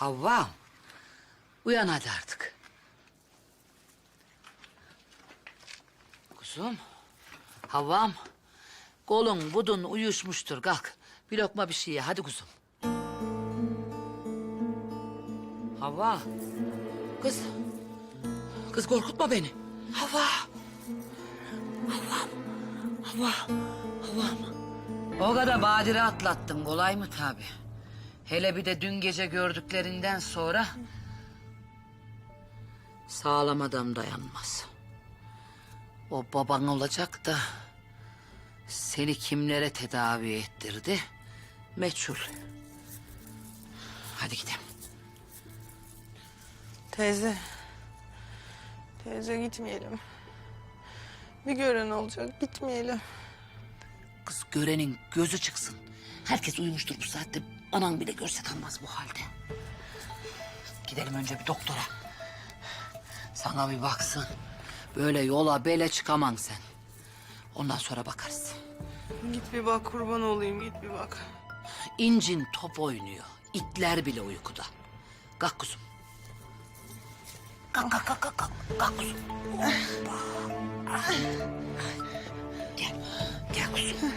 Havva. Uyan hadi artık. Kuzum. Havvam. Kolun budun uyuşmuştur kalk. Bir lokma bir şey ye hadi kuzum. Havva. Kız. Kız korkutma beni. Havva. Havvam. Havva. Havvam. O kadar badire atlattın kolay mı tabi? Hele bir de dün gece gördüklerinden sonra... ...sağlam adam dayanmaz. O baban olacak da... ...seni kimlere tedavi ettirdi... ...meçhul. Hadi gidelim. Teyze. Teyze gitmeyelim. Bir gören olacak gitmeyelim. Kız görenin gözü çıksın. Herkes uyumuştur bu saatte. Anan bile görse kalmaz bu halde. Gidelim önce bir doktora. Sana bir baksın. Böyle yola bele çıkaman sen. Ondan sonra bakarız. Git bir bak kurban olayım git bir bak. İncin top oynuyor. İtler bile uykuda. Kalk kuzum. Kalk kalk kalk kalk. Kalk, kalk kuzum. Hoppa. Gel. Gel kuzum.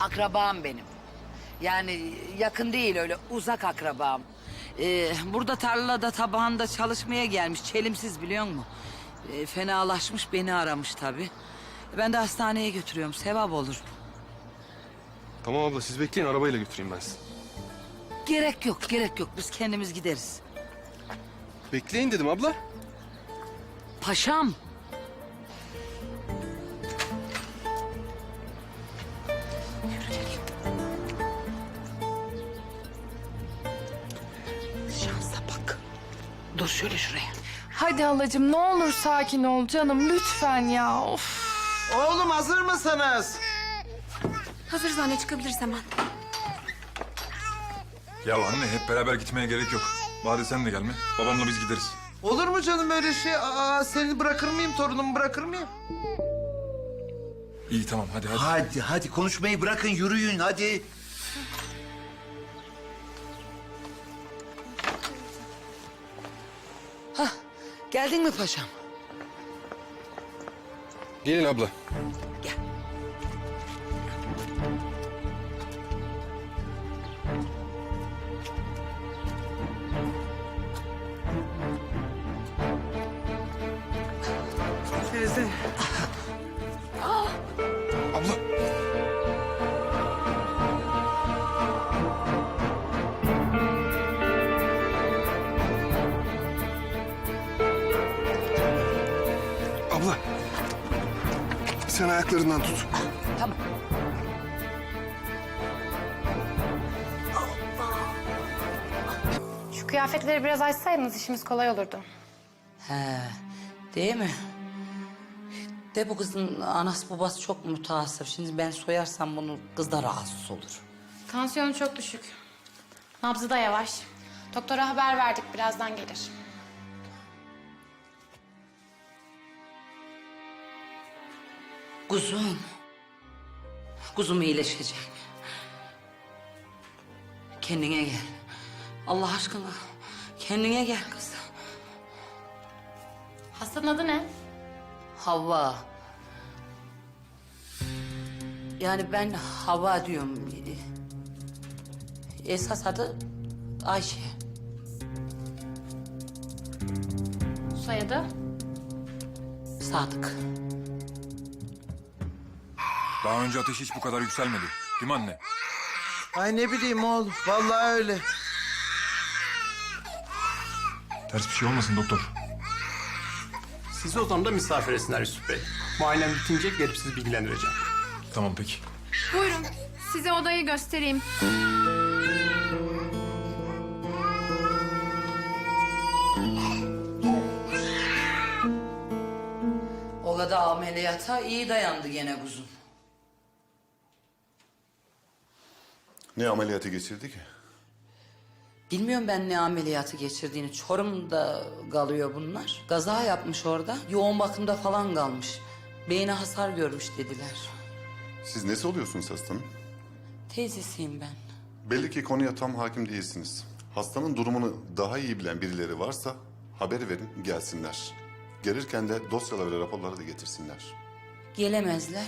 Akrabam benim. Yani yakın değil öyle uzak akrabam. Ee, burada tarlada tabağında çalışmaya gelmiş çelimsiz biliyor musun? Ee, fenalaşmış beni aramış tabii. Ben de hastaneye götürüyorum sevap olur. Tamam abla siz bekleyin arabayla götüreyim ben sizi. Gerek yok gerek yok biz kendimiz gideriz. Bekleyin dedim abla. Paşam. Dur şöyle şuraya. Hadi halacığım ne olur sakin ol canım lütfen ya. Of. Oğlum hazır mısınız? Hazırız anne çıkabiliriz hemen. Ya anne hep beraber gitmeye gerek yok. Bari sen de gelme. Babamla biz gideriz. Olur mu canım öyle şey? Aa, seni bırakır mıyım, torunumu bırakır mıyım? İyi tamam hadi hadi. Hadi hadi konuşmayı bırakın yürüyün hadi. Geldin mi paşam? Gelin abla. Gel. Teyze. Sen ayaklarından tut. Tamam. Şu kıyafetleri biraz açsaydınız işimiz kolay olurdu. He, değil mi? De bu kızın anası babası çok mütehassıp. Şimdi ben soyarsam bunu kız da rahatsız olur. Tansiyonu çok düşük. Nabzı da yavaş. Doktora haber verdik birazdan gelir. Kuzum. Kuzum iyileşecek. Kendine gel. Allah aşkına kendine gel kız. Hastanın adı ne? Havva. Yani ben Havva diyorum. Esas adı Ayşe. Soyadı? Sadık. Daha önce ateş hiç bu kadar yükselmedi. Değil mi anne? Ay ne bileyim oğlum, vallahi öyle. Ters bir şey olmasın doktor. Sizi odamda misafir etsinler Yusuf Bey. Muayenem bitince gelip sizi bilgilendireceğim. Tamam peki. Buyurun. Size odayı göstereyim. O kadar ameliyata iyi dayandı gene kuzum. Ne ameliyatı geçirdi ki? Bilmiyorum ben ne ameliyatı geçirdiğini. Çorum'da kalıyor bunlar. Gaza yapmış orada. Yoğun bakımda falan kalmış. Beyni hasar görmüş dediler. Siz nesi oluyorsunuz hastanın? Teyzesiyim ben. Belli ki konuya tam hakim değilsiniz. Hastanın durumunu daha iyi bilen birileri varsa haber verin gelsinler. Gelirken de dosyaları ve raporları da getirsinler. Gelemezler.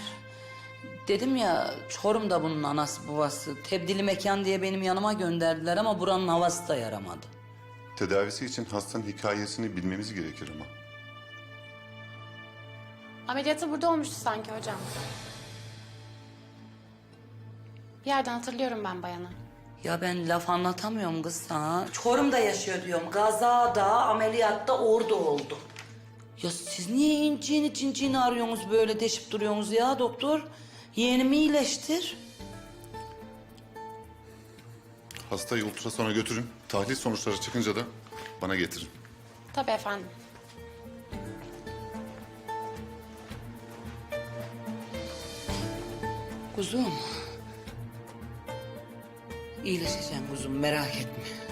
Dedim ya Çorum'da bunun anası babası. Tebdili mekan diye benim yanıma gönderdiler ama buranın havası da yaramadı. Tedavisi için hastanın hikayesini bilmemiz gerekir ama. Ameliyatı burada olmuştu sanki hocam. Bir yerden hatırlıyorum ben bayanı. Ya ben laf anlatamıyorum kız sana. Çorum'da yaşıyor diyorum. Gazada, ameliyatta orada oldu. Ya siz niye inciğini cinciğini arıyorsunuz böyle deşip duruyorsunuz ya doktor? Yeğenimi iyileştir. Hastayı ultrasona götürün. Tahlil sonuçları çıkınca da bana getirin. Tabii efendim. Kuzum. İyileşeceğim kuzum merak etme.